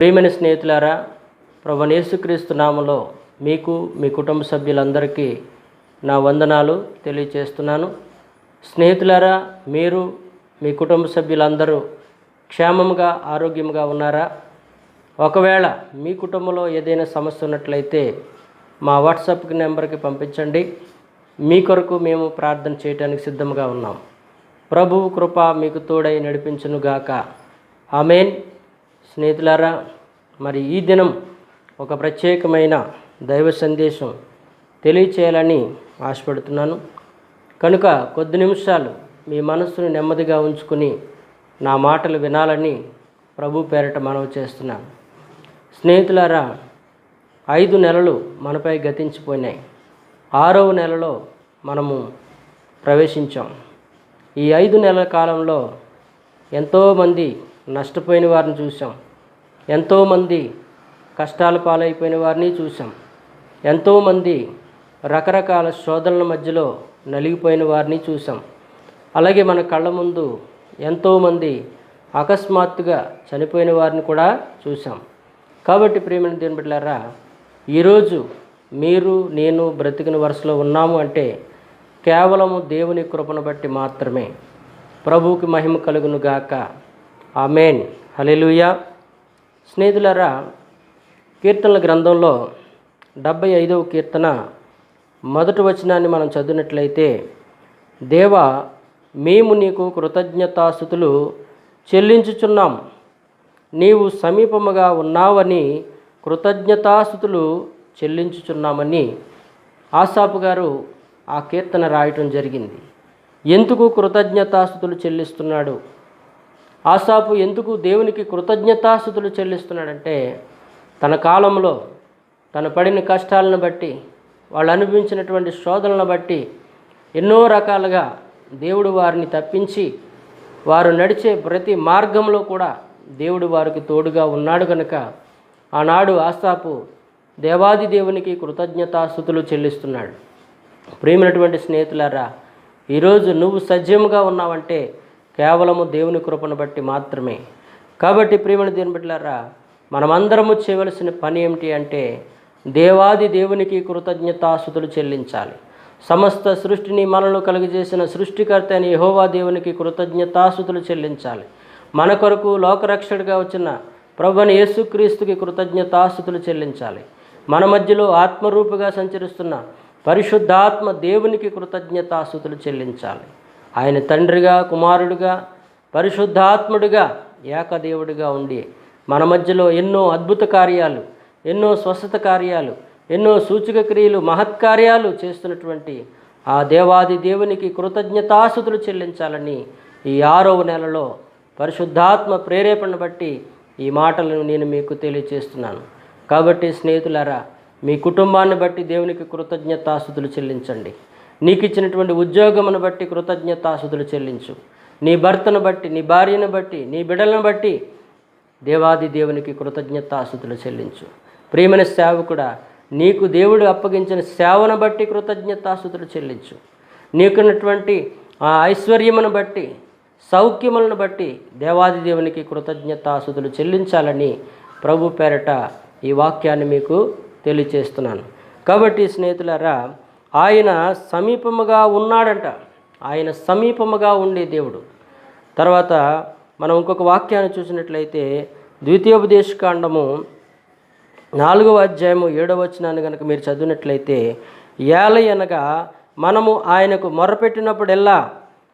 ప్రియమైన స్నేహితులారా ప్రభు యేసుక్రీస్తు నామలో మీకు మీ కుటుంబ సభ్యులందరికీ నా వందనాలు తెలియచేస్తున్నాను. స్నేహితులారా మీరు మీ కుటుంబ సభ్యులందరూ క్షేమంగా ఆరోగ్యంగా ఉన్నారా? ఒకవేళ మీ కుటుంబంలో ఏదైనా సమస్య ఉన్నట్లయితే మా వాట్సాప్ నెంబర్కి పంపించండి. మీ కొరకు మేము ప్రార్థన చేయడానికి సిద్ధంగా ఉన్నాం. ప్రభువు కృప మీకు తోడై నడిపించునుగాక. ఆమెన్. స్నేహితులారా మరి ఈ దినం ఒక ప్రత్యేకమైన దైవ సందేశం తెలియచేయాలని ఆశపడుతున్నాను. కనుక కొద్ది నిమిషాలు మీ మనస్సును నెమ్మదిగా ఉంచుకుని నా మాటలు వినాలని ప్రభు పేరట మనవి చేస్తున్నాను. స్నేహితులారా ఐదు నెలలు మనపై గతించిపోయినాయి. ఆరవ నెలలో మనము ప్రవేశించాం. ఈ ఐదు నెలల కాలంలో ఎంతోమంది నష్టపోయిన వారిని చూసాం ఎంతోమంది కష్టాల పాలైపోయిన వారిని చూసాం ఎంతోమంది రకరకాల శోధనల మధ్యలో నలిగిపోయిన వారిని చూసాం అలాగే మన కళ్ళ ముందు ఎంతోమంది అకస్మాత్తుగా చనిపోయిన వారిని కూడా చూసాం కాబట్టి ప్రియమైన దేని బిడ్డారా ఈరోజు మీరు నేను బ్రతికిన వరుసలో ఉన్నాము అంటే కేవలము దేవుని కృపను బట్టి మాత్రమే. ప్రభువుకి మహిమ కలుగును గాక ఆమెన్. హలెలుయా స్నేహితులారా కీర్తనల గ్రంథంలో డెబ్బై ఐదవ కీర్తన మొదటి వచనాన్ని మనం చదివినట్లయితే దేవ మేము నీకు కృతజ్ఞతాస్థుతులు చెల్లించుచున్నాం. నీవు సమీపముగా ఉన్నావని కృతజ్ఞతాస్థుతులు చెల్లించుచున్నామని ఆసాపు గారు ఆ కీర్తన రాయటం జరిగింది. ఎందుకు కృతజ్ఞతాస్థుతులు చెల్లిస్తున్నాడు? ఆసాపు ఎందుకు దేవునికి కృతజ్ఞతాస్థుతులు చెల్లిస్తున్నాడంటే తన కాలంలో తను పడిన కష్టాలను బట్టి వాళ్ళు అనుభవించినటువంటి శోధనలను బట్టి ఎన్నో రకాలుగా దేవుడు వారిని తప్పించి వారు నడిచే ప్రతి మార్గంలో కూడా దేవుడు వారికి తోడుగా ఉన్నాడు కనుక ఆనాడు ఆస్తాపు దేవాది దేవునికి కృతజ్ఞతాస్థుతులు చెల్లిస్తున్నాడు. ప్రేమైనటువంటి స్నేహితులారా ఈరోజు నువ్వు సజీవంగా ఉన్నావంటే కేవలము దేవుని కృపను బట్టి మాత్రమే. కాబట్టి ప్రేమను దేవుని బిడ్డలారా మనమందరము చేయవలసిన పని ఏమిటి అంటే దేవాది దేవునికి కృతజ్ఞతాసుతులు చెల్లించాలి. సమస్త సృష్టిని మనలో కలుగజేసిన సృష్టికర్త అయిన యహోవా దేవునికి కృతజ్ఞతాసుతులు చెల్లించాలి. మన కొరకు లోకరక్షకుడిగా వచ్చిన ప్రభుని యేసుక్రీస్తుకి కృతజ్ఞతాసుతులు చెల్లించాలి. మన మధ్యలో ఆత్మరూపుగా సంచరిస్తున్న పరిశుద్ధాత్మ దేవునికి కృతజ్ఞతాసుతులు చెల్లించాలి. ఆయన తండ్రిగా కుమారుడిగా పరిశుద్ధాత్ముడిగా ఏకదేవుడిగా ఉండి మన మధ్యలో ఎన్నో అద్భుత కార్యాలు ఎన్నో స్వస్థత కార్యాలు ఎన్నో సూచక క్రియలు మహత్కార్యాలు చేస్తున్నటువంటి ఆ దేవాది దేవునికి కృతజ్ఞతాసుతులు చెల్లించాలని ఈ ఆరవ నెలలో పరిశుద్ధాత్మ ప్రేరేపణ బట్టి ఈ మాటలను నేను మీకు తెలియచేస్తున్నాను. కాబట్టి స్నేహితులారా మీ కుటుంబాన్ని బట్టి దేవునికి కృతజ్ఞతాస్థుతులు చెల్లించండి. నీకు ఇచ్చినటువంటి ఉద్యోగమును బట్టి కృతజ్ఞతాసులు చెల్లించు. నీ భర్తను బట్టి నీ భార్యను బట్టి నీ బిడ్డలను బట్టి దేవాది దేవునికి కృతజ్ఞతాస్థుతులు చెల్లించు. ప్రియమైన సేవకుడా నీకు దేవుడు అప్పగించిన సేవను బట్టి కృతజ్ఞతాస్థుతులు చెల్లించు. నీకున్నటువంటి ఆ ఐశ్వర్యమును బట్టి సౌఖ్యములను బట్టి దేవాది దేవునికి కృతజ్ఞతాసులు చెల్లించాలని ప్రభు పేరట ఈ వాక్యాన్ని మీకు తెలియచేస్తున్నాను. కాబట్టి స్నేహితులారా ఆయన సమీపముగా ఉన్నాడంట. ఆయన సమీపముగా ఉండే దేవుడు. తర్వాత మనం ఇంకొక వాక్యాన్ని చూసినట్లయితే ద్వితీయోపదేశకాండము నాలుగవ అధ్యాయము ఏడవ వచనాన్ని కనుక మీరు చదివినట్లయితే ఏల అనగా మనము ఆయనకు మొరపెట్టినప్పుడెల్లా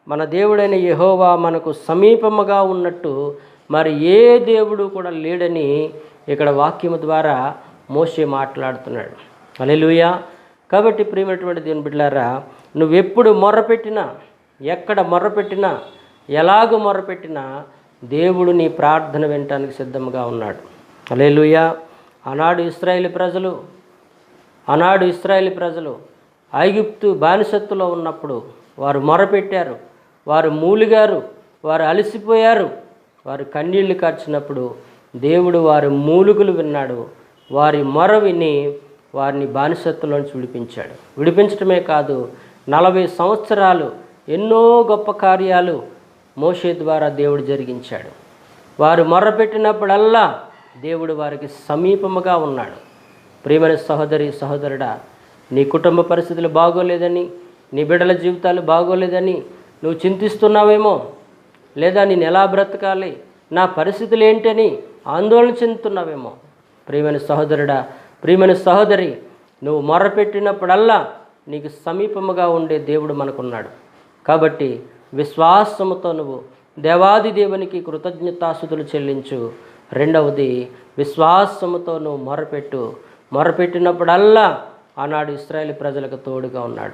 మన దేవుడైన యహోవా మనకు సమీపముగా ఉన్నట్టు మరి ఏ దేవుడు కూడా లేడని ఇక్కడ వాక్యము ద్వారా మోసే మాట్లాడుతున్నాడు. అలెలుయా కాబట్టి ప్రియమైనటువంటి దేవుని బిడ్డలారా నువ్వెప్పుడు మొర్రపెట్టినా ఎక్కడ మొర్రపెట్టినా ఎలాగ మొర్రపెట్టినా దేవుడు నీ ప్రార్థన వినటానికి సిద్ధంగా ఉన్నాడు. అలెలుయా ఆనాడు ఇస్రాయేల్ ప్రజలు ఆనాడు ఇస్రాయేల్ ప్రజలు ఐగుప్తు బానిసత్తులో ఉన్నప్పుడు వారు మొరపెట్టారు వారు మూలిగారు వారు అలసిపోయారు. వారు కన్నీళ్ళు కార్చినప్పుడు దేవుడు వారి మూలుగులు విన్నాడు. వారి మొర విని వారిని బానిసత్తులోంచి విడిపించాడు. విడిపించడమే కాదు నలభై సంవత్సరాలు ఎన్నో గొప్ప కార్యాలు మోషే ద్వారా దేవుడు జరిగించాడు. వారు మొర్రపెట్టినప్పుడల్లా దేవుడు వారికి సమీపముగా ఉన్నాడు. ప్రియమైన సహోదరి సహోదరుడా నీ కుటుంబ పరిస్థితులు బాగోలేదని నీ బిడ్డల జీవితాలు బాగోలేదని నువ్వు చింతిస్తున్నావేమో? లేదా నేను ఎలా బ్రతకాలి? నా పరిస్థితులు ఏంటని ఆందోళన చెందుతున్నావేమో? ప్రియమైన సహోదరుడా ప్రియమైన సహోదరి నువ్వు మొరపెట్టినప్పుడల్లా నీకు సమీపముగా ఉండే దేవుడు మనకున్నాడు. కాబట్టి విశ్వాసముతో నువ్వు దేవాది దేవునికి కృతజ్ఞతాసుతులు చెల్లించు. రెండవది విశ్వాసముతో నువ్వు మొరపెట్టు. మొరపెట్టినప్పుడల్లా ఆనాడు ఇస్రాయేల్ ప్రజలకు తోడుగా ఉన్నాడు.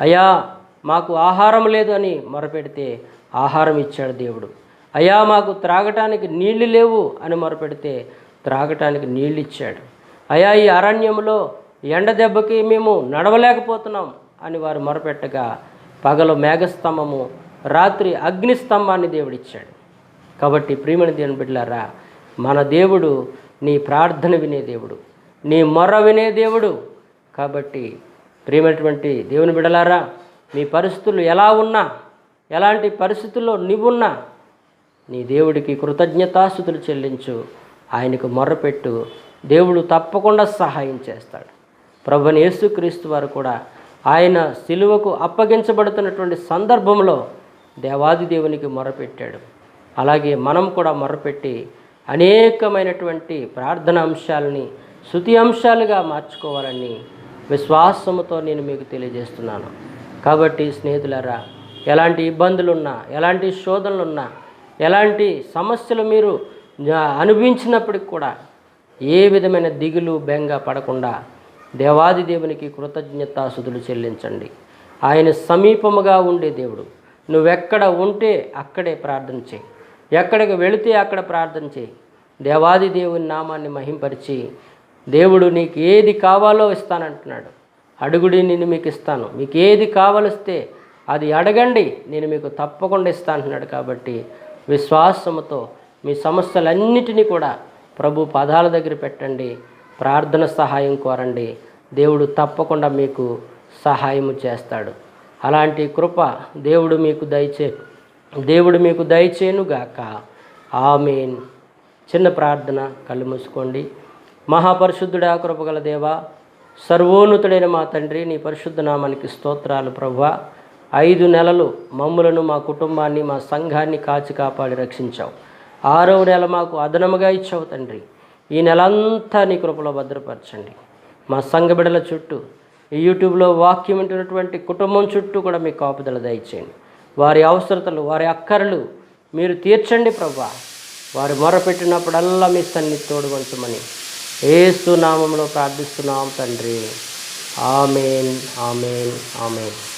అయ్యా మాకు ఆహారం లేదు అని మొరపెడితే ఆహారం ఇచ్చాడు దేవుడు. అయ్యా మాకు త్రాగటానికి నీళ్ళు లేవు అని మొరపెడితే త్రాగటానికి నీళ్ళు ఇచ్చాడు. అయ్యా ఈ అరణ్యంలో ఎండ దెబ్బకి మేము నడవలేకపోతున్నాం అని వారు మొరపెట్టగా పగలు మేఘస్తంభము రాత్రి అగ్నిస్తంభాన్ని దేవుడిచ్చాడు. కాబట్టి ప్రియమణి దేవుని బిడ్డలారా మన దేవుడు నీ ప్రార్థన వినే దేవుడు నీ మొర్ర వినే దేవుడు. కాబట్టి ప్రియమైనటువంటి దేవుని బిడలారా మీ పరిస్థితులు ఎలా ఉన్నా ఎలాంటి పరిస్థితుల్లో నీవున్నా నీ దేవుడికి కృతజ్ఞతాస్థుతులు చెల్లించు ఆయనకు మొర్రపెట్టు దేవుడు తప్పకుండా సహాయం చేస్తాడు. ప్రభుని యేసుక్రీస్తు వారు కూడా ఆయన సిలువకు అప్పగించబడుతున్నటువంటి సందర్భంలో దేవాది దేవునికి మొరపెట్టాడు. అలాగే మనం కూడా మొరపెట్టి అనేకమైనటువంటి ప్రార్థన అంశాలని శృతి అంశాలుగా మార్చుకోవాలని విశ్వాసముతో నేను మీకు తెలియజేస్తున్నాను. కాబట్టి స్నేహితులారా ఎలాంటి ఇబ్బందులున్నా ఎలాంటి శోధనలున్నా ఎలాంటి సమస్యలు మీరు అనుభవించినప్పటికి కూడా ఏ విధమైన దిగులు బెంగ పడకుండా దేవాది దేవునికి కృతజ్ఞతాసుతులు చెల్లించండి. ఆయన సమీపముగా ఉండే దేవుడు. నువ్వెక్కడ ఉంటే అక్కడే ప్రార్థన చేయి. ఎక్కడికి వెళితే అక్కడ ప్రార్థన చేయి. దేవాది దేవుని నామాన్ని మహింపరిచి దేవుడు నీకు ఏది కావాలో ఇస్తానంటున్నాడు. అడుగుడి నేను మీకు ఇస్తాను. మీకు ఏది కావలిస్తే అది అడగండి. నేను మీకు తప్పకుండా ఇస్తాను అంటున్నాడు కాబట్టి విశ్వాసముతో మీ సమస్యలన్నిటినీ కూడా ప్రభు పదాల దగ్గర పెట్టండి. ప్రార్థన సహాయం కోరండి. దేవుడు తప్పకుండా మీకు సహాయము చేస్తాడు. అలాంటి కృప దేవుడు మీకు దయచే దేవుడు మీకు దయచేనుగాక ఆమెన్. చిన్న ప్రార్థన కళ్ళు మూసుకోండి. మహాపరిశుద్ధుడా కృపగల దేవా సర్వోన్నతుడైన మా తండ్రి నీ పరిశుద్ధ నామానికి స్తోత్రాలు ప్రభా ఐదు నెలలు మమ్ములను మా కుటుంబాన్ని మా సంఘాన్ని కాచి కాపాడి రక్షించావు. ఆరవ నెల మాకు అదనముగా ఇచ్చావు తండ్రి. ఈ నెలంతా నీ కృపలో భద్రపరచండి. మా సంఘ బిడల చుట్టూ ఈ యూట్యూబ్లో వాక్యం వింటున్నటువంటి కుటుంబం చుట్టూ కూడా మీ కాపుదల దయచేయండి. వారి అవసరతలు వారి అక్కరలు మీరు తీర్చండి ప్రభా. వారు మొరపెట్టినప్పుడల్లా మీ సన్ని తోడుగొంచమని ఏసు నామంలో ప్రార్థిస్తున్నాం తండ్రి. Amen amen amen.